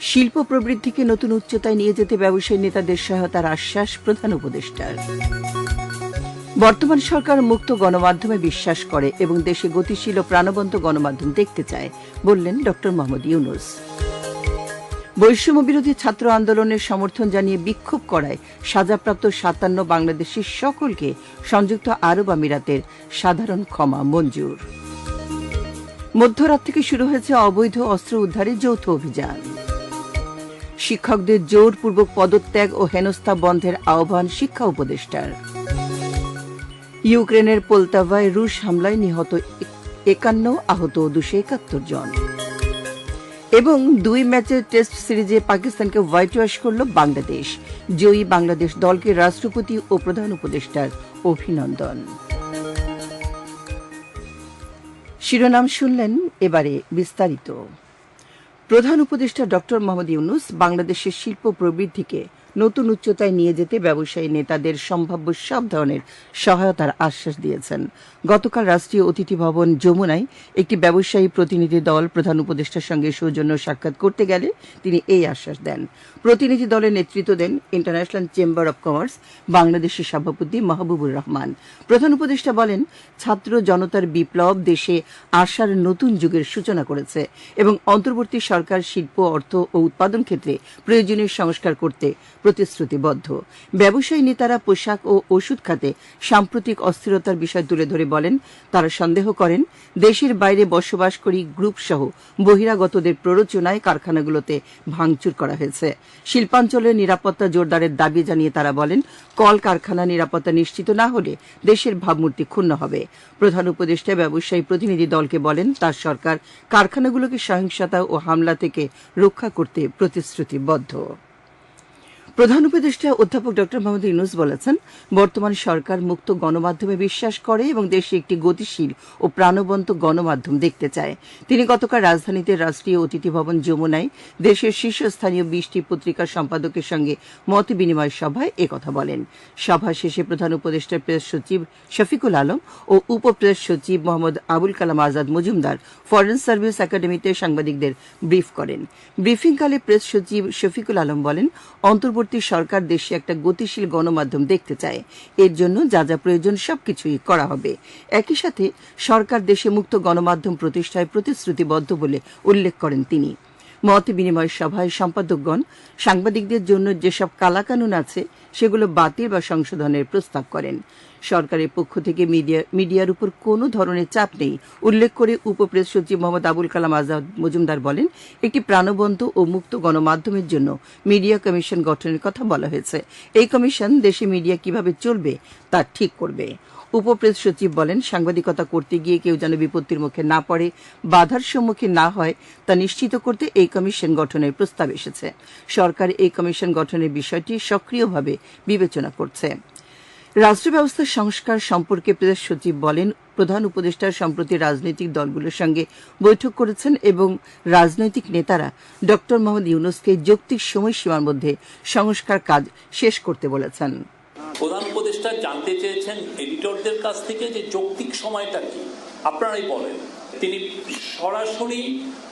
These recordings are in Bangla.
শিল্প প্রবৃদ্ধিকে নতুন উচ্চতায় নিয়ে যেতে ব্যবসায়ী নেতাদের সহায়তার আশ্বাস প্রধান উপদেষ্টার। বর্তমান সরকার মুক্ত গণমাধ্যমে বিশ্বাস করে এবং দেশে গতিশীল ও প্রাণবন্ত গণমাধ্যম দেখতে চায়, বললেন ড. মোহাম্মদ ইউনুস। বৈষম্য বিরোধী ছাত্র আন্দোলনের সমর্থন জানিয়ে বিক্ষোভ করায় সাজাপ্রাপ্ত সাতান্ন বাংলাদেশের সকলকে সংযুক্ত আরব আমিরাতের সাধারণ ক্ষমা মঞ্জুর। মধ্যরাত থেকে শুরু হয়েছে অবৈধ অস্ত্র উদ্ধারের যৌথ অভিযান। শিক্ষকদের জোরপূর্বক পদত্যাগ ও হেনস্থা বন্ধের আহ্বান শিক্ষা উপদেষ্টার। ইউক্রেনের পোলতাভায় রুশ হামলায় নিহত একান্ন আহত দুশো একাত্তর জন। এবং দুই ম্যাচের টেস্ট সিরিজে পাকিস্তানকে হোয়াইট ওয়াশ করল বাংলাদেশ। জয়ী বাংলাদেশ দলকে রাষ্ট্রপতি ও প্রধান উপদেষ্টার অভিনন্দন। শিরোনাম শুনলেন এবারে বিস্তারিত। প্রধান উপদেষ্টা ডক্টর মোহাম্মদ ইউনুস বাংলাদেশের শিল্প প্রবৃদ্ধিকে নতুন উচ্চতায় নিয়ে যেতে ব্যবসায়ী নেতাদের সম্ভাব্য সব ধরনের সহায়তার আশ্বাস দিয়েছেন। গতকাল রাষ্ট্রীয় অতিথি ভবন যমুনায় একটি ব্যবসায়ী প্রতিনিধি দল প্রধান উপদেষ্টার সঙ্গে সৌজন্য সাক্ষাৎ করতে গেলে তিনি এই আশ্বাস দেন। প্রতিনিধি দলের নেতৃত্ব দেন ইন্টারন্যাশনাল চেম্বার অব কমার্স, বাংলাদেশের সভাপতি মাহবুবুর রহমান। প্রধান উপদেষ্টা বলেন, ছাত্র জনতার বিপ্লব দেশে আশার নতুন যুগের সূচনা করেছে এবং অন্তর্বর্তী সরকার শিল্প, অর্থ ও উৎপাদন ক্ষেত্রে প্রয়োজনীয় সংস্কার করতে প্রতিশ্রুতিবদ্ধ। ব্যবসায়ী নেতারা পোশাক ও ওষুধ খাতে সাম্প্রতিক অস্থিরতার বিষয় তুলে ধরে বলেন, তারা সন্দেহ করেন, দেশের বাইরে বসবাসকারী গ্রুপ সহ বহিরাগতদের প্ররোচনায় কারখানাগুলোতে ভাঙচুর করা হয়েছে। শিল্পাঞ্চলের নিরাপত্তা জোরদারের দাবি জানিয়ে তারা বলেন, কল কারখানা নিরাপত্তা নিশ্চিত না হলে দেশের ভাবমূর্তি ক্ষুণ্ণ হবে। প্রধান উপদেষ্টা ব্যবসায়ী প্রতিনিধি দলকে বলেন, তার সরকার কারখানাগুলোকে সহিংসতা ও হামলা থেকে রক্ষা করতে প্রতিশ্রুতিবদ্ধ। প্রধান উপদেষ্টা অধ্যাপক ড মোহাম্মদ ইউনুস বলেছেন, বর্তমান সরকার মুক্ত গণমাধ্যমে বিশ্বাস করে এবং দেশে একটি গতিশীল ও প্রাণবন্ত গণমাধ্যম দেখতে চায়। তিনি গতকাল রাজধানীতে রাষ্ট্রীয় অতিথি ভবন যমুনায় দেশের শীর্ষস্থানীয় বিশটি পত্রিকার সম্পাদকের সঙ্গে মত বিনিময় সভায় একথা বলেন। সভা শেষে প্রধান উপদেষ্টা প্রেস সচিব শফিকুল আলম ও উপপ্রেস সচিব মোহাম্মদ আবুল কালাম আজাদ মজুমদার ফরেন সার্ভিস একাডেমিতে সাংবাদিকদের ব্রিফ করেন। ব্রিফিংকালে প্রেস সচিব শফিকুল আলম বলেন, অন্তর্বর্তী সরকার দেশে একটা গতিশীল গণমাধ্যম দেখতে চায়। এর জন্য যা যা প্রয়োজন সবকিছুই করা হবে। একই সাথে সরকার দেশে মুক্ত গণমাধ্যম প্রতিষ্ঠায় প্রতিশ্রুতিবদ্ধ বলে উল্লেখ করেন তিনি। মত বিনিময় সভায় সম্পাদকগণ সাংবাদিকদের জন্য যেসব কালাকানুন আছে, সেগুলো বাতিল বা সংশোধনের প্রস্তাব করেন। সরকারের পক্ষ থেকে মিডিয়া, মিডিয়ার উপর কোনো ধরনের চাপ নেই, উল্লেখ করে উপপ্রেস সচিব মোহাম্মদ আবুল কালাম আজাদ মজুমদার বলেন, একটি প্রাণবন্ত ও মুক্ত গণমাধ্যমের জন্য মিডিয়া কমিশন গঠনের কথা বলা হয়েছে। এই কমিশন দেশে মিডিয়া কীভাবে চলবে তা ঠিক করবে। উপপ্রেস সচিব বলেন, সাংবাদিকতা করতে গিয়ে কেউ যেন বিপত্তির মুখে না পড়ে, বাধার সম্মুখীন না হয়, তা নিশ্চিত করতে এই কমিশন গঠনের প্রস্তাব এসেছে। সরকার এই কমিশন গঠনের বিষয়টি সক্রিয়ভাবে বিবেচনা করছে। রাষ্ট্র ব্যবস্থার সংস্কার সম্পর্কে প্রেস সচিব বলেন, প্রধান উপদেষ্টা সম্প্রতি রাজনৈতিক দলগুলোর সঙ্গে বৈঠক করেছেন এবং রাজনৈতিক নেতারা ড মোহাম্মদ ইউনুসকে যৌক্তিক সময়সীমার মধ্যে সংস্কার কাজ শেষ করতে বলেছেন। প্রধান উপদেষ্টা জানতে চেয়েছেন এডিটরদের কাছ থেকে যে যৌক্তিক সময়টা কি। আপনারাই বলেন। তিনি সরাসরি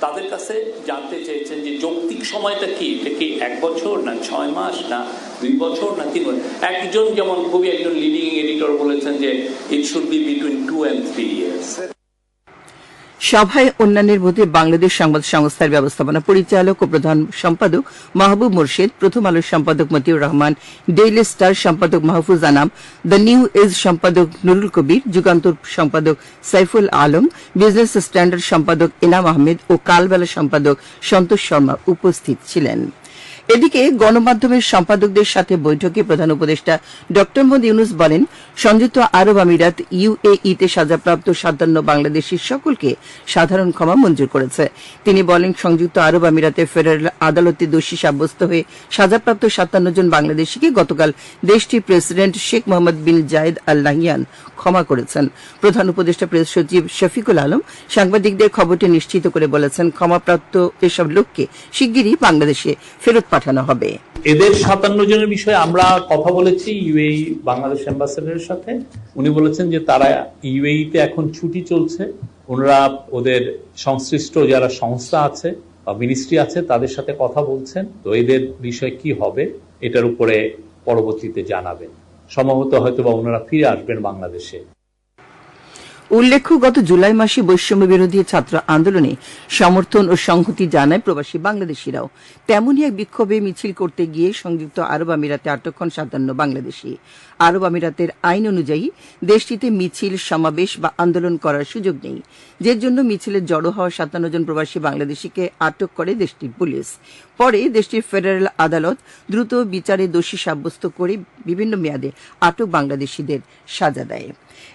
তাদের কাছে জানতে চেয়েছেন যে যৌক্তিক সময়টা কি। এটা কি এক বছর না ছয় মাস না দুই বছর না তিন বছর? একজন যেমন খুবই একজন লিডিং এডিটর বলেছেন যে it should be between two and three years সভায় অন্যান্যের মধ্যে বাংলাদেশ সংবাদ সংস্থার ব্যবস্থাপনা পরিচালক ও প্রধান সম্পাদক মাহবুব মোর্শেদ, প্রথম আলোর সম্পাদক মতিউর রহমান, ডেইলি স্টার সম্পাদক Mahfuz Anam, the New Age সম্পাদক নুরুল কবির, যুগান্তর সম্পাদক সাইফুল আলম, বিজনেস স্ট্যান্ডার্ড সম্পাদক এনাম আহমেদ ও কালবেলা সম্পাদক সন্তোষ শর্মা উপস্থিত ছিলেন। এদিকে গণমাধ্যমের সম্পাদকদের সাথে বৈঠকে প্রধান উপদেষ্টা ড মোহাম্মদ ইউনুস বলেন, সংযুক্ত আরব আমিরাত ইউএইতে সাজাপ্রাপ্ত সাতান্ন বাংলাদেশির সকলকে সাধারণ ক্ষমা মঞ্জুর করেছে। তিনি বলেন, সংযুক্ত আরব আমিরাতে ফেডারেল আদালতে দোষী সাব্যস্ত হয়ে সাজাপ্রাপ্ত সাতান্ন জন বাংলাদেশিকে গতকাল দেশটির president Sheikh Mohammed bin Zayed Al Nahyan ক্ষমা করেছেন। প্রধান উপদেষ্টা প্রেস সচিব শফিকুল আলম সাংবাদিকদের খবরটি নিশ্চিত করে বলেছেন, ক্ষমাপ্রাপ্ত এসব লোককে শিগগিরই বাংলাদেশে ফেরত পাঠানো হবে। এদের সাতান্ন জনের বিষয়ে আমরা কথা বলেছি ইউএই বাংলাদেশ অ্যাম্বাসেডারের সাথে। উনি বলেছেন যে তারা ইউএইতে এখন ছুটি চলছে। ওনারা ওদের সংশ্লিষ্ট যারা সংস্থা আছে বা মিনিস্ট্রি আছে, তাদের সাথে কথা বলছেন। তো এদের বিষয়ে কি হবে, এটার উপরে পরবর্তীতে জানাবেন। সম্ভবত হয়তো বা ওনারা ফিরে আসবেন বাংলাদেশে। উল্লেখ্য, গত জুলাই মাসে বৈষম্য বিরোধী ছাত্র আন্দোলনে সমর্থন ও সংহতি জানায় প্রবাসী বাংলাদেশিরাও। তেমনই এক বিক্ষোভে মিছিল করতে গিয়ে সংযুক্ত আরব আমিরাতে আটক হন সাতান্ন বাংলাদেশি। আরব আমিরাতের আইন অনুযায়ী দেশটিতে মিছিল, সমাবেশ বা আন্দোলন করার সুযোগ নেই। যে জন্য মিছিলে জড়ো হওয়া সাতান্ন জন প্রবাসী বাংলাদেশিকে আটক করে দেশটির পুলিশ। পরে দেশটির ফেডারেল আদালত দ্রুত বিচারে দোষী সাব্যস্ত করে বিভিন্ন মেয়াদে আটক বাংলাদেশিদের সাজা দেয়।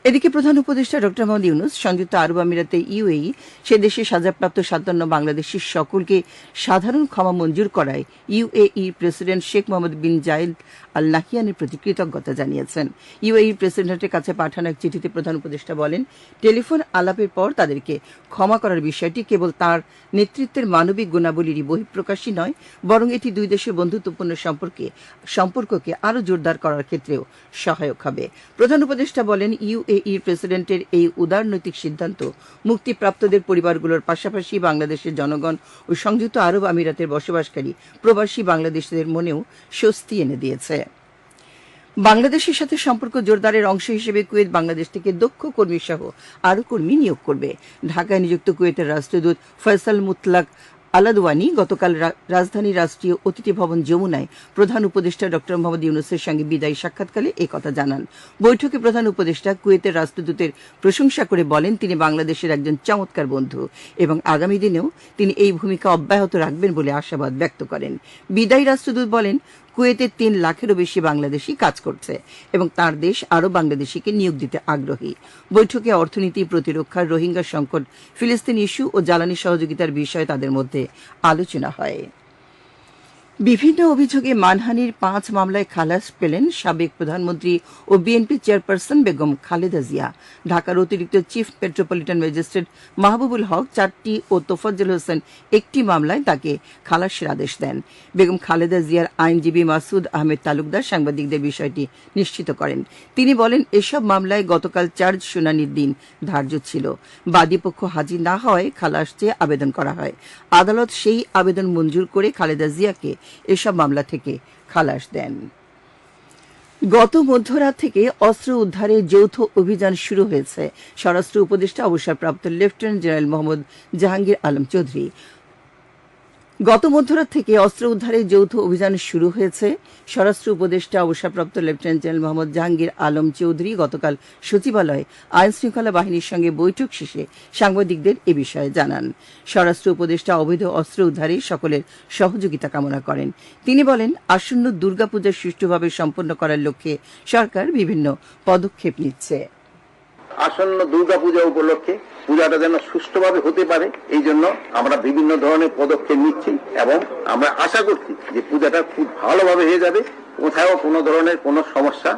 এদিকে প্রধান উপদেষ্টা ড মোহাম্মদ ইউনুস, সংযুক্ত আরব আমিরাতে ইউএই, সে দেশে সাজাপ্রাপ্ত সাতান্ন বাংলাদেশির সকলকে সাধারণ ক্ষমা মঞ্জুর করায় UAE president Sheikh Mohammed bin Zayed Al নাহিয়ানের প্রতি কৃতজ্ঞতা জানিয়েছেন। ইউএই প্রেসিডেন্টের কাছে পাঠানো এক চিঠিতে প্রধান উপদেষ্টা বলেন, টেলিফোন আলাপের পর তাদেরকে ক্ষমা করার বিষয়টি কেবল তার নেতৃত্বের মানবিক গুণাবলীরই বহিঃপ্রকাশই নয়, বরং এটি দুই দেশের বন্ধুত্বপূর্ণ সম্পর্কে, সম্পর্ককে আরও জোরদার করার ক্ষেত্রেও সহায়ক হবে। প্রধান উপদেষ্টা বলেন ইউএই প্রেসিডেন্টের এই উদারনৈতিক সিদ্ধান্ত মুক্তিপ্রাপ্তদের পরিবারগুলোর পাশাপাশি বাংলাদেশের জনগণ ও সংযুক্ত আরব আমিরাতের বসবাসকারী প্রবাসী বাংলাদেশিদের মনেও স্বস্তি এনে দিয়েছে। বাংলাদেশের সাথে সম্পর্ক জোরদারের অংশ হিসেবে কুয়েত বাংলাদেশ থেকে দক্ষ কর্মী সহ আরও কর্মী নিয়োগ করবে। ঢাকায় নিযুক্ত কুয়েতের রাষ্ট্রদূত ফয়সাল মুতলাক আলাদওয়ানি গতকাল রাজধানী রাষ্ট্রীয় অতিথি ভবন যমুনায় প্রধান উপদেষ্টা ড মোহাম্মদ ইউনুসের সঙ্গে বিদায়ী সাক্ষাৎকালে একথা জানান। বৈঠকে প্রধান উপদেষ্টা কুয়েতের রাষ্ট্রদূতের প্রশংসা করে বলেন, তিনি বাংলাদেশের একজন চমৎকার বন্ধু এবং আগামী দিনেও তিনি এই ভূমিকা অব্যাহত রাখবেন বলে আশাবাদ ব্যক্ত করেন। বিদায়ী রাষ্ট্রদূত বলেন কুয়েতের তিন লাখেরও বেশি বাংলাদেশি কাজ করছে এবং তার দেশ আরও বাংলাদেশিকে নিয়োগ দিতে আগ্রহী। বৈঠকে অর্থনীতি, প্রতিরক্ষা, রোহিঙ্গা সংকট, ফিলিস্তিন ইস্যু ও জ্বালানি সহযোগিতার বিষয়ে তাদের মধ্যে আলোচনা হয়। বিভিন্ন অভিযোগে মানহানির পাঁচ মামলায় খালাস পেলেন সাবেক প্রধানমন্ত্রী ও বিএনপি চেয়ারপারসন বেগম খালেদা জিয়া। ঢাকার অতিরিক্ত chief metropolitan magistrate Mahbubul Haque চারটি ও তোফাজ্জল হোসেন একটি মামলায় তাকে খালাসের আদেশ দেন। বেগম খালেদা জিয়ার আইনজীবী মাসুদ আহমেদ তালুকদার সাংবাদিকদের বিষয়টি নিশ্চিত করেন। তিনি বলেন, এসব মামলায় গতকাল চার্জ শুনানির দিন ধার্য ছিল। বাদীপক্ষ হাজির না হওয়ায় খালাস চেয়ে আবেদন করা হয়। আদালত সেই আবেদন মঞ্জুর করে খালেদা জিয়াকে এসব মামলা থেকে খালাস দেন। গত মধ্যরাত থেকে অস্ত্র উদ্ধারে যৌথ অভিযান শুরু হয়েছে। স্বরাষ্ট্র উপদেষ্টা অবসরপ্রাপ্ত লেফটেন্যান্ট জেনারেল মোহাম্মদ জাহাঙ্গীর আলম চৌধুরী। গত মধ্যরাত থেকে অস্ত্র উদ্ধারের যৌথ অভিযান শুরু হয়েছে। স্বরাষ্ট্র উপদেষ্টা অবসরপ্রাপ্ত লেফটেন্যান্ট জেনারেল মোহাম্মদ জাহাঙ্গীর আলম চৌধুরী গতকাল সচিবালয়ে আইন শৃঙ্খলা বাহিনীর সঙ্গে বৈঠক শেষে সাংবাদিকদের এ বিষয়ে জানান। স্বরাষ্ট্র উপদেষ্টা অবৈধ অস্ত্র উদ্ধারে সকলের সহযোগিতা কামনা করেন। তিনি বলেন, আসন্ন দুর্গাপূজা সুষ্ঠুভাবে সম্পন্ন করার লক্ষ্যে সরকার বিভিন্ন পদক্ষেপ নিচ্ছে। আসন্ন দুর্গাপূজা উপলক্ষে পূজাটা যেন সুষ্ঠুভাবে হতে পারে, এই জন্য আমরা বিভিন্ন ধরনের পদক্ষেপ নিচ্ছি এবং আমরা আশা করছি যে পূজাটা খুব ভালোভাবে হয়ে যাবে। কোথাও কোনো ধরনের কোনো সমস্যা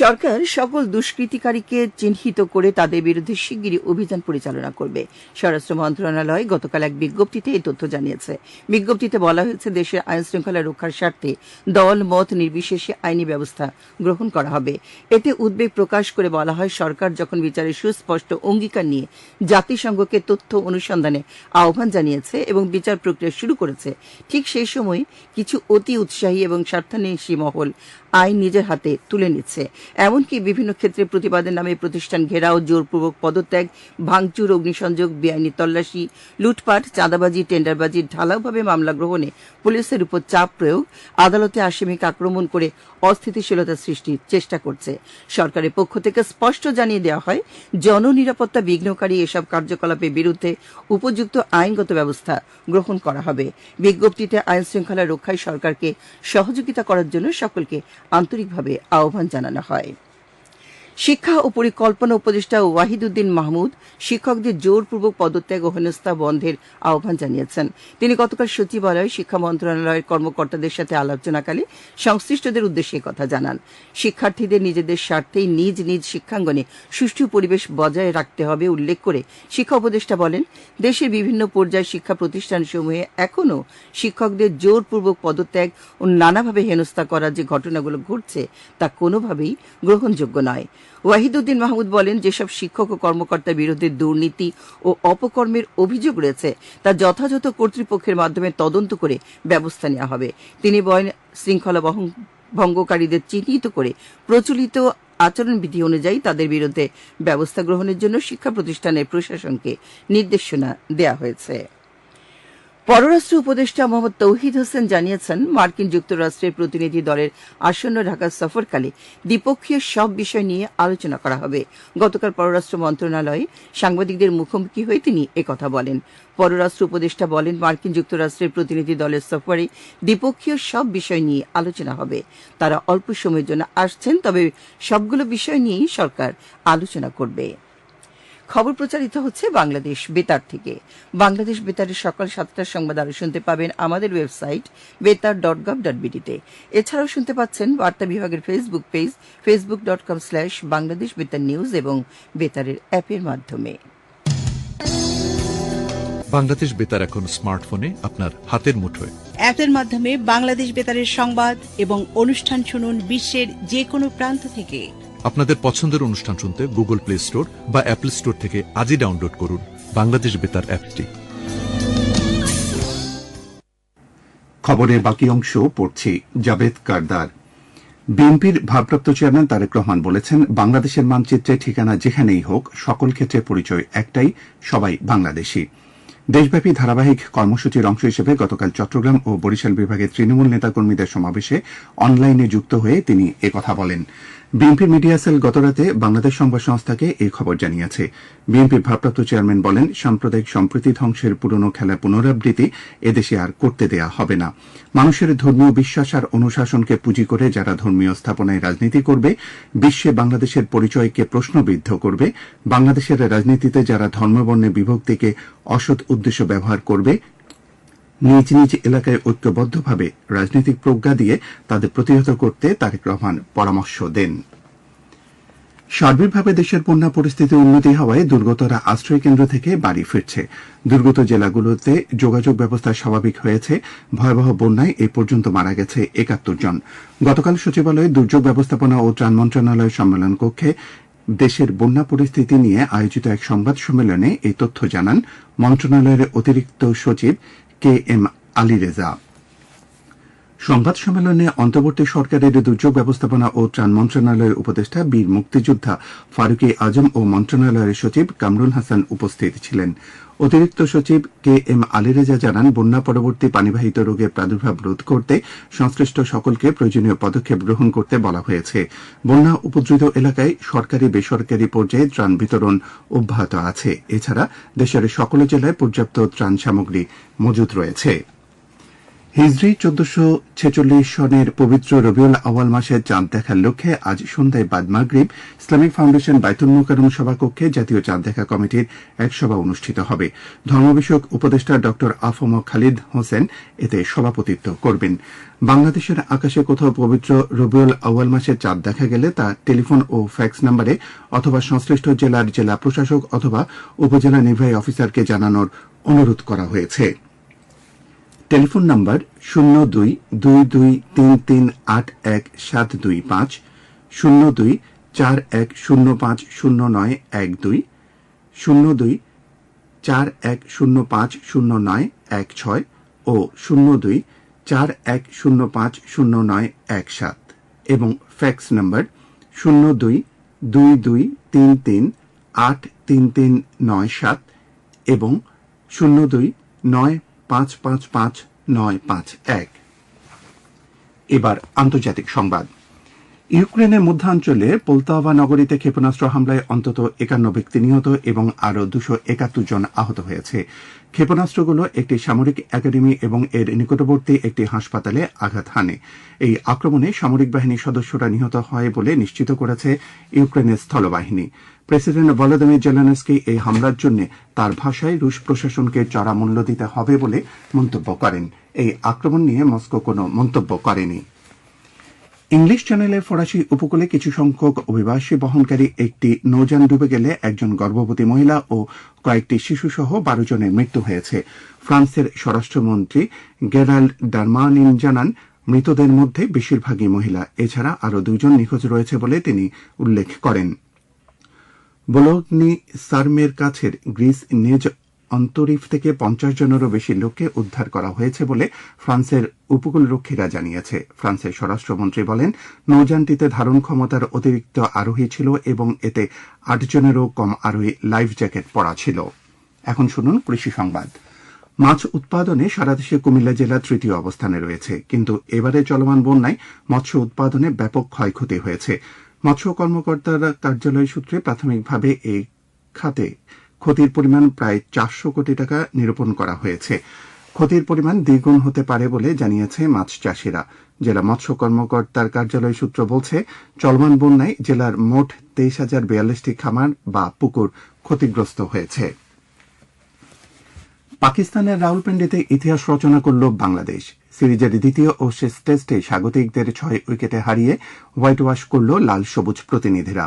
সরকার সকল দুষ্কৃতিকারীকে চিহ্নিত করে তাদের বিরুদ্ধে শিগগিরই অভিযান পরিচালনা করবে। স্বরাষ্ট্র মন্ত্রণালয় গতকাল এক বিজ্ঞপ্তিতে এই তথ্য জানিয়েছে। বিজ্ঞপ্তিতে বলা হয়েছে, দেশের আইন শৃঙ্খলা রক্ষার স্বার্থে দল, মত নির্বিশেষে আইনি ব্যবস্থা গ্রহণ করা হবে। এতে উদ্বেগ প্রকাশ করে বলা হয়, সরকার যখন বিচারের সুস্পষ্ট অঙ্গীকার নিয়ে জাতিসংঘকে তথ্য অনুসন্ধানে আহ্বান জানিয়েছে এবং বিচার প্রক্রিয়া শুরু করেছে, ঠিক সেই সময় কিছু অতি উৎসাহী এবং স্বার্থান্বেষী মহল আইন নিজের হাতে তুলে নিচ্ছে। এমনকি বিভিন্ন ক্ষেত্রে প্রতিবাদের নামে প্রতিষ্ঠান ঘেরাও, জোরপূর্বক পদত্যাগ, ভাঙচুর, অগ্নিসংযোগ, বেআইনি তল্লাশি, লুটপাট, চাঁদাবাজি, টেন্ডারবাজি, ঢালাওভাবে মামলা গ্রহণে পুলিশের উপর চাপ প্রয়োগ, আদালতে আসামিকে আক্রমণ করে অস্থিতিশীলতা সৃষ্টির চেষ্টা করছে। সরকারের পক্ষ থেকে স্পষ্ট জানিয়ে দেওয়া হয়, জননিরাপত্তা বিঘ্নকারী এসব কার্যকলাপের বিরুদ্ধে উপযুক্ত আইনগত ব্যবস্থা গ্রহণ করা হবে। বিজ্ঞপ্তিতে আইন শৃঙ্খলা রক্ষায় সরকারকে সহযোগিতা করার জন্য সকলকে আন্তরিকভাবে আহ্বান জানানো হয়। শিক্ষা ও পরিকল্পনা উপদেষ্টা ওয়াহিদুদ্দিন মাহমুদ শিক্ষকদের জোরপূর্বক পদত্যাগ ও হেনস্থা বন্ধের আহ্বান জানিয়েছেন। তিনি গতকাল সচিবালয়ে শিক্ষা মন্ত্রণালয়ের কর্মকর্তাদের সাথে আলোচনাকালে সংশ্লিষ্টদের উদ্দেশ্যে কথা জানান। শিক্ষার্থীদের নিজেদের স্বার্থেই নিজ নিজ শিক্ষাঙ্গনে সুষ্ঠু পরিবেশ বজায় রাখতে হবে উল্লেখ করে শিক্ষা উপদেষ্টা বলেন, দেশের বিভিন্ন পর্যায়ে শিক্ষা প্রতিষ্ঠানসমূহে এখনও শিক্ষকদের জোরপূর্বক পদত্যাগ ও নানাভাবে হেনস্থা করার যে ঘটনাগুলো ঘটছে তা কোনোভাবেই গ্রহণযোগ্য নয়। ওয়াহিদুদ্দিন মাহমুদ বলেন, যেসব শিক্ষক ও কর্মকর্তার বিরুদ্ধে দুর্নীতি ও অপকর্মের অভিযোগ রয়েছে, তা যথাযথ কর্তৃপক্ষের মাধ্যমে তদন্ত করে ব্যবস্থা নেওয়া হবে। তিনি বলেন, শৃঙ্খলা ভঙ্গকারীদের চিহ্নিত করে প্রচলিত আচরণবিধি অনুযায়ী তাদের বিরুদ্ধে ব্যবস্থা গ্রহণের জন্য শিক্ষা প্রতিষ্ঠানের প্রশাসনকে নির্দেশনা দেওয়া হয়েছে। পররাষ্ট্র উপদেষ্টা মোহাম্মদ তৌহিদ হোসেন জানিয়েছেন, মার্কিন যুক্তরাষ্ট্রের প্রতিনিধি দলের আসন্ন ঢাকা সফরকালে দ্বিপক্ষীয় সব বিষয় নিয়ে আলোচনা করা হবে। গতকাল পররাষ্ট্র মন্ত্রণালয়ে সাংবাদিকদের মুখোমুখি হয়ে তিনি একথা বলেন। পররাষ্ট্র উপদেষ্টা বলেন, মার্কিন যুক্তরাষ্ট্রের প্রতিনিধি দলের সফরে দ্বিপক্ষীয় সব বিষয় নিয়ে আলোচনা হবে। তারা অল্প সময়ের জন্য আসছেন, তবে সবগুলো বিষয় নিয়েই সরকার আলোচনা করবে। খবর প্রচারিত হচ্ছে বাংলাদেশ বেতার থেকে। বাংলাদেশ বেতারের সকাল সাতটার সংবাদ আরও শুনতে পাবেন আমাদের ওয়েবসাইট বেতার ডট গভ ডট বিডিতে এছাড়াও শুনতে পাচ্ছেন বার্তা বিভাগের Facebook page Facebook dot com slash Bangladesh Betar news এবং বেতারের অ্যাপের মাধ্যমে। বাংলাদেশ বেতার এখন স্মার্টফোনে আপনার হাতের মুঠোয়। অ্যাপের মাধ্যমে বাংলাদেশ বেতারের সংবাদ এবং অনুষ্ঠান শুনুন বিশ্বের যে কোনো প্রান্ত থেকে। আপনাদের পছন্দের অনুষ্ঠান শুনতে গুগল প্লে স্টোর বা অ্যাপল স্টোর থেকে আজই ডাউনলোড করুন বাংলাদেশ বেতার অ্যাপটি। খবরের বাকি অংশ পড়ছি জাভেদ কারদার। বিএনপির ভারপ্রাপ্ত চেয়ারম্যান তারেক রহমান বলেছেন, বাংলাদেশের মানচিত্রে ঠিকানা যেখানেই হোক, সকল ক্ষেত্রে পরিচয় একটাই, সবাই বাংলাদেশী। দেশব্যাপী ধারাবাহিক কর্মসূচির অংশ হিসেবে গতকাল চট্টগ্রাম ও বরিশাল বিভাগের তৃণমূল নেতাকর্মীদের সমাবেশে অনলাইনে যুক্ত হয়ে তিনি একথা বলেন। বিএনপি মিডিয়া সেল গতরাতে বাংলাদেশ সংবাদ সংস্থাকে এই খবর জানিয়েছে। বিএনপির ভারপ্রাপ্ত চেয়ারম্যান বলেন, সাম্প্রদায়িক সম্প্রীতি ধ্বংসের পুরনো খেলা পুনরাবৃত্তি এদেশে আর করতে দেয়া হবে না। মানুষের ধর্মীয় বিশ্বাস আর অনুশাসনকে পুঁজি করে যারা ধর্মীয় স্থাপনায় রাজনীতি করবে, বিশ্বে বাংলাদেশের পরিচয়কে প্রশ্নবিদ্ধ করবে, বাংলাদেশের রাজনীতিতে যারা ধর্মবর্ণে বিভক্তিকে অসৎ উদ্দেশ্য ব্যবহার করবে নিজ নিজ এলাকায় ঐক্যবদ্ধভাবে রাজনৈতিক প্রজ্ঞা দিয়ে তাদের প্রতিহত করতে তারেক রহমান পরামর্শ দেন। সার্বিকভাবে দেশের বন্যা পরিস্থিতি উন্নতি হওয়ায় দুর্গতরা আশ্রয় কেন্দ্র থেকে বাড়ি ফিরছে। দুর্গত জেলাগুলোতে যোগাযোগ ব্যবস্থা স্বাভাবিক হয়েছে। ভয়াবহ বন্যায় এ পর্যন্ত মারা গেছে একাত্তর জন। গতকাল সচিবালয়ে দুর্যোগ ব্যবস্থাপনা ও ত্রাণ মন্ত্রণালয় সম্মেলন কক্ষে দেশের বন্যা পরিস্থিতি নিয়ে আয়োজিত এক সংবাদ সম্মেলনে এই তথ্য জানান মন্ত্রণালয়ের অতিরিক্ত সচিব কে এম আলী রেজা। সংবাদ সম্মেলনে অন্তর্বর্তী সরকারের দুর্যোগ ব্যবস্থাপনা ও ত্রাণ মন্ত্রণালয়ের উপদেষ্টা বীর মুক্তিযোদ্ধা ফারুকি আজম ও মন্ত্রণালয়ের সচিব কামরুল হাসান উপস্থিত ছিলেন। অতিরিক্ত সচিব কে এম আলিরেজা জানান, বন্যা পরবর্তী পানিবাহিত রোগের প্রাদুর্ভাব রোধ করতে সংশ্লিষ্ট সকলকে প্রয়োজনীয় পদক্ষেপ গ্রহণ করতে বলা হয়েছে। বন্যা উপদ্রুত এলাকায় সরকারি বেসরকারি পর্যায়ে ত্রাণ বিতরণ অব্যাহত আছে। এছাড়া দেশের সকল জেলায় পর্যাপ্ত ত্রাণ সামগ্রী মজুত রয়েছে। হিজরি চোদ্দশো ছেচল্লিশ সনের পবিত্র রবিউল আওয়াল মাসের চাঁদ দেখার লক্ষ্যে আজ সন্ধ্যায় বাদ মাগরিব ইসলামিক ফাউন্ডেশন বাইতুল মোকারম সভাকক্ষে জাতীয় চাঁদ দেখা কমিটির এক সভা অনুষ্ঠিত হবে। ধর্ম বিষয়ক উপদেষ্টা ড. আফম খালিদ হোসেন এতে সভাপতিত্ব করবেন। বাংলাদেশের আকাশে কোথাও পবিত্র রবিউল আওয়াল মাসের চাঁদ দেখা গেলে তা টেলিফোন ও ফ্যাক্স নম্বরে অথবা সংশ্লিষ্ট জেলার জেলা প্রশাসক অথবা উপজেলা নির্বাহী অফিসারকে জানানোর অনুরোধ করা হয়েছে। টেলিফোন নম্বর শূন্য দুই দুই দুই তিন তিন আট এক সাত দুই পাঁচ, শূন্য দুই চার এক শূন্য পাঁচ শূন্য নয় এক দুই, শূন্য দুই চার এক শূন্য পাঁচ শূন্য নয় এক ছয় ও শূন্য দুই চার এক শূন্য পাঁচ শূন্য নয় এক সাত এবং ফ্যাক্স নাম্বার শূন্য দুই দুই দুই তিন তিন আট তিন তিন নয় সাত এবং শূন্য দুই নয় পাঁচ পাঁচ পাঁচ নয় পাঁচ এক। এবার আন্তর্জাতিক সংবাদ। ইউক্রেনের মধ্যাঞ্চলে পোলতাভা নগরীতে ক্ষেপণাস্ত্র হামলায় অন্তত একান্ন ব্যক্তি নিহত এবং আরও দুশো একাত্তর জন আহত হয়েছে। ক্ষেপণাস্ত্রগুলো একটি সামরিক একাডেমি এবং এর নিকটবর্তী একটি হাসপাতালে আঘাত হানে। এই আক্রমণে সামরিক বাহিনীর সদস্যরা নিহত হয় বলে নিশ্চিত করেছে ইউক্রেনের স্থলবাহিনী। প্রেসিডেন্ট ভলোদিমির জেলেনস্কি এই হামলার জন্য তার ভাষায় রুশ প্রশাসনকে চড়া মূল্য দিতে হবে বলে মন্তব্য করেন। এই আক্রমণ নিয়ে মস্কো কোনো মন্তব্য করেনি। ইংলিশ চ্যানেলের ফরাসি উপকূলে কিছু সংখ্যক অভিবাসী বহনকারী একটি নৌযান ডুবে গেলে একজন গর্ভবতী মহিলা ও কয়েকটি শিশুসহ বারো জনের মৃত্যু হয়েছে। ফ্রান্সের স্বরাষ্ট্রমন্ত্রী গেরাল্ড ডারমানিন জানান, মৃতদের মধ্যে বেশিরভাগই মহিলা। এছাড়া আরও দুজন নিখোঁজ রয়েছে বলে তিনি উল্লেখ করেন। বোলগনি সার্মের কাছের গ্রিস নিজ অন্তরিফ থেকে পঞ্চাশ জনেরও বেশি লোককে উদ্ধার করা হয়েছে বলে ফ্রান্সের উপকূলরক্ষীরা জানিয়েছে। ফ্রান্সের স্বরাষ্ট্রমন্ত্রী বলেন, নৌযানটিতে ধারণ ক্ষমতার অতিরিক্ত আরোহী ছিল এবং এতে আট জনেরও কম আরোহী লাইফ জ্যাকেট পরা ছিল। এখন শুনুন কৃষি সংবাদ। মাছ উৎপাদনে সারা দেশে কুমিল্লা জেলা তৃতীয় অবস্থানে রয়েছে, কিন্তু এবারে চলমান বন্যায় মৎস্য উৎপাদনে ব্যাপক ক্ষয়ক্ষতি হয়েছে। মৎস্য কর্মকর্তার কার্যালয় সূত্রে প্রাথমিকভাবে এই খাতে ক্ষতির পরিমাণ প্রায় চারশো কোটি টাকা নিরূপণ করা হয়েছে। ক্ষতির পরিমাণ দ্বিগুণ হতে পারে বলে জানিয়েছে মাছ চাষিরা। জেলা মৎস্য কর্মকর্তার কার্যালয় সূত্র বলছে, চলমান বন্যায় জেলার মোট তেইশ হাজার বিয়াল্লিশটি খামার বা পুকুর ক্ষতিগ্রস্ত হয়েছে। পাকিস্তানের রাউলপিন্ডিতে ইতিহাস রচনা করল বাংলাদেশ। সিরিজের দ্বিতীয় ও শেষ টেস্টে স্বাগতিকদের ছয় উইকেটে হারিয়ে হোয়াইট ওয়াশ করল লাল সবুজ প্রতিনিধিরা।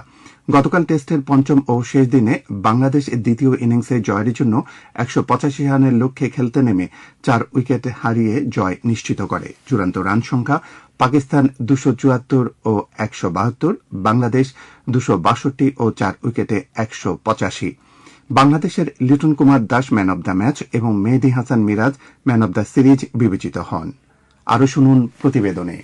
গতকাল টেস্টের পঞ্চম ও শেষ দিনে বাংলাদেশ দ্বিতীয় ইনিংসে জয়ের জন্য একশো পঁচাশি রানের লক্ষ্যে খেলতে নেমে চার উইকেট হারিয়ে জয় নিশ্চিত করে। চূড়ান্ত রান সংখ্যা পাকিস্তান দুশো চুয়াত্তর ও একশো বাহাত্তর, বাংলাদেশ দুশো বাষট্টি ও চার উইকেটে একশো পঁচাশি। বাংলাদেশের Liton Kumar Das man of the match এবং Mehedi Hasan Miraz man of the series বিবেচিত হন। আরও শুনুন প্রতিবেদনে।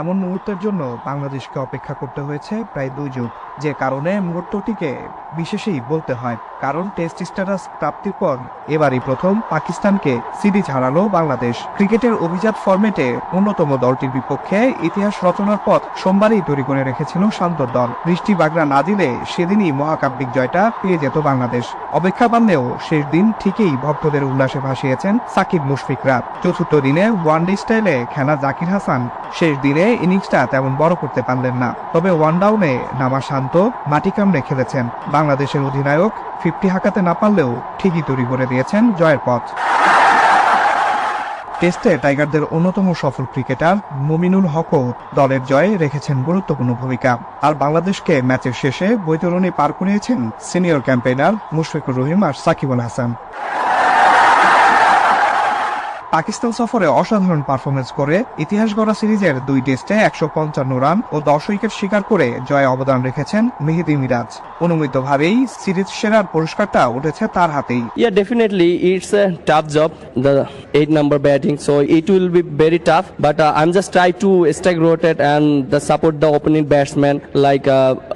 এমন মুহূর্তের জন্য বাংলাদেশকে অপেক্ষা করতে হয়েছে প্রায় দুই যুগ। যে কারণে মুহূর্তটিকে বিশেষেই বলতে হয়। কারণ টেস্ট স্ট্যাটাস প্রাপ্তির পর এবারই প্রথম পাকিস্তানকে সিরিজ হারালো বাংলাদেশ। ক্রিকেটের অভিজাত ফরম্যাটে অন্যতম দলটির বিপক্ষে ইতিহাস রচনার পথ সোমবারই তৈরি করে রেখেছিল শান্ত দল। বৃষ্টি বাগড়া না দিলে সেদিনই মহাকাব্যিক জয়টা পেয়ে যেত বাংলাদেশ। অপেক্ষা বানলেও শেষ দিন ঠিকই ভক্তদের উল্লাসে ভাসিয়েছেন সাকিব মুশফিকরা। চতুর্থ দিনে ওয়ানডে স্টাইলে খেলা জাকির হাসান। শেষ দিনে ইনিংসটা তেমন বড় করতে পারলেন না। তবে ওয়ান ডাউনে নামা শান্ত, মাটি কামড়ে খেলেছেন। বাংলাদেশের অধিনায়ক ফিফটি হাঁকাতে না পারলেও ঠিকই তৈরি করে দিয়েছেন জয়ের পথ। টেস্টে টাইগারদের অন্যতম সফল ক্রিকেটার মুমিনুল হকও দলের জয়ে রেখেছেন গুরুত্বপূর্ণ ভূমিকা। আর বাংলাদেশকে ম্যাচের শেষে বৈতরণী পার করিয়েছেন সিনিয়র ক্যাম্পেইনার মুশফিকুর রহিম আর সাকিবুল হাসান। পাকিস্তান সফরে অসাধারণ পারফরমেন্স করে ইতিহাস গড়া সিরিজের দুই টেস্টে একশো পঞ্চান্ন রান ও দশ উইকেট শিকার করে জয় অবদান রেখেছেন মেহেদি মিরাজ। অনুমিত ভাবেই সিরিজ সেরার পুরস্কারটা উঠেছে তার হাতেই। Yeah definitely it's a tough job the eight number batting so it will be very tough but I am just try to strike rotate and the support the opening batsman like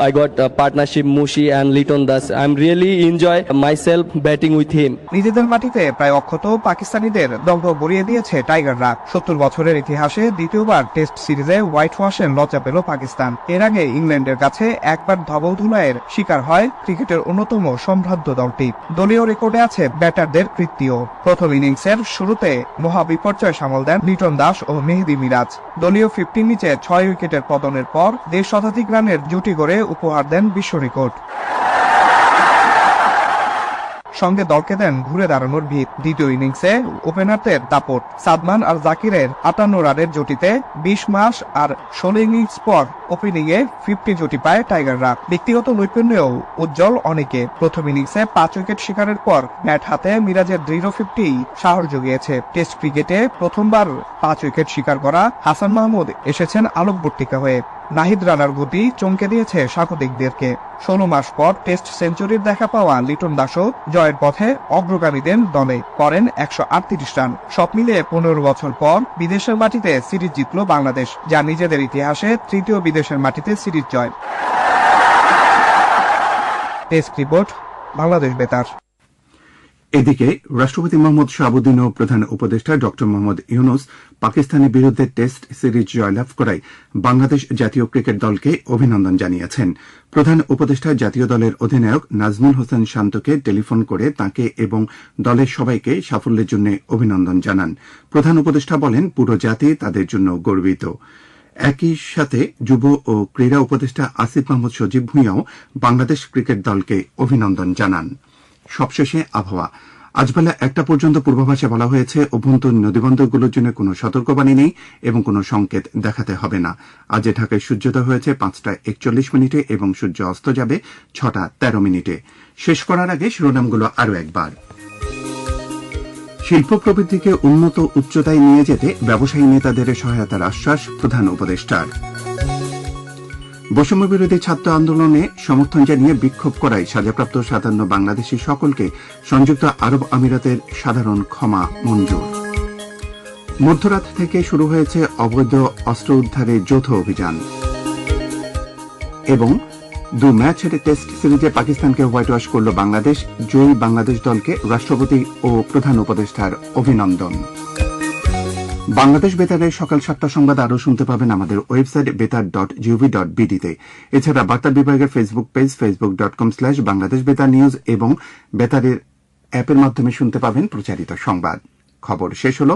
I got partnership Mushi and Liton Das I am really enjoy myself batting with him নিজেদের মাটিতে প্রায় অক্ষত পাকিস্তানিদের দগ্ধ বরিয়ে দিয়েছে টাইগাররা। সত্তর বছরের ইতিহাসে দ্বিতীয়বার টেস্ট সিরিজে হোয়াইট ওয়াশের লজ্জা পেল পাকিস্তান। এর আগে ইংল্যান্ডের কাছে একবার ধবল ধুলাইয়ের শিকার হয় ক্রিকেটের অন্যতম সম্ভ্রান্ত দলটি। দলীয় রেকর্ডে আছে ব্যাটারদের কৃত্তিও। প্রথম ইনিংসের শুরুতে মহা বিপর্যয় সামাল দেন লিটন দাস ও মেহেদি মিরাজ। দলীয় ফিফটির নিচে ছয় উইকেটের পতনের পর দেড় শতাধিক রানের জুটি গড়ে উপহার দেন বিশ্ব রেকর্ড। সঙ্গে দলকে দেন ঘুরে দাঁড়ানোর ভিত। দ্বিতীয় ইনিংসে ওপেনারদের দাপট। সাদমান আর জাকিরের আটান্ন রানের জুটিতে বিশ মাস আর ষোলো ইনিংস পর ওপেনিং এ ফিফটি জুটি পায় টাইগাররা। ব্যক্তিগত নৈপুণ্যেও উজ্জ্বল অনেকে। প্রথম ইনিংসে পাঁচ উইকেট শিকারের পর ব্যাট হাতে মিরাজের দৃঢ় ফিফটি সাহস জুগিয়েছে। টেস্ট ক্রিকেটে প্রথমবার পাঁচ উইকেট শিকার করা হাসান মাহমুদ এসেছেন আলোকবর্তিকা হয়ে। নাহিদ রানার গতি চমকে দিয়েছে স্বাগতিকদেরকে। ষোলো মাস পর টেস্ট সেঞ্চুরির দেখা পাওয়া লিটন দাসও জয়ের পথে অগ্রগামী দেন দলে করেন একশো আটত্রিশ রান। সব মিলিয়ে পনেরো বছর পর বিদেশের মাটিতে সিরিজ জিতল বাংলাদেশ, যা নিজেদের ইতিহাসে তৃতীয় বিদেশের মাটিতে সিরিজ জয়। Test report, Bangladesh Betar. এদিকে রাষ্ট্রপতি মোহাম্মদ শাহাবুদ্দিন ও প্রধান উপদেষ্টা ড মোহাম্মদ ইউনুস পাকিস্তানের বিরুদ্ধে টেস্ট সিরিজ জয়লাভ করায় বাংলাদেশ জাতীয় ক্রিকেট দলকে অভিনন্দন জানিয়েছেন। প্রধান উপদেষ্টা জাতীয় দলের অধিনায়ক নাজমুল হোসেন শান্তকে টেলিফোন করে তাকে এবং দলের সবাইকে সাফল্যের জন্য অভিনন্দন জানান। প্রধান উপদেষ্টা বলেন, পুরো জাতি তাদের জন্য গর্বিত। একই সাথে যুব ও ক্রীড়া উপদেষ্টা আসিফ মাহমুদ সজীব ভুঁইয়াও বাংলাদেশ ক্রিকেট দলকে অভিনন্দন জানান। সবশেষে আবহাওয়া। আজ বেলা একটা পর্যন্ত পূর্বাভাসে বলা হয়েছে অভ্যন্তরীণ নদীবন্দরগুলোর জন্য কোনো সতর্কবাণী নেই এবং কোনো সংকেত দেখাতে হবে না। আজ ঢাকায় সূর্যোদয় হয়েছে পাঁচটা একচল্লিশ মিনিটে এবং সূর্য অস্ত যাবে ছটা তেরো মিনিটে। শেষ করার আগে শিরোনামগুলো আরও একবার। শিল্প প্রবৃদ্ধিকে উন্নত উচ্চতায় নিয়ে যেতে ব্যবসায়ী নেতাদের সহায়তার আশ্বাস প্রধান উপদেষ্টার। বৈষম্য বিরোধী ছাত্র আন্দোলনে সমর্থন জানিয়ে বিক্ষোভ করায় সাজাপ্রাপ্ত সাতান্ন বাংলাদেশি সকলকে সংযুক্ত আরব আমিরাতের সাধারণ ক্ষমা মঞ্জুর। মধ্যরাত থেকে শুরু হয়েছে অবৈধ অস্ত্র উদ্ধারে যৌথ অভিযান। এবং দু ম্যাচের টেস্ট সিরিজে পাকিস্তানকে হোয়াইট ওয়াশ করল বাংলাদেশ, জয়ী বাংলাদেশ দলকে রাষ্ট্রপতি ও প্রধান উপদেষ্টার অভিনন্দন। বাংলাদেশ বেতারের সকাল সাতটা সংবাদ আরও শুনতে পাবেন আমাদের ওয়েবসাইট বেতার ডট জিওভি ডট বিডিতে এছাড়া বার্তা বিভাগের Facebook page Facebook dot com slash Bangladesh Betar news এবং বেতারের অ্যাপের মাধ্যমে শুনতে পাবেন প্রচারিত সংবাদ। খবর শেষ হল।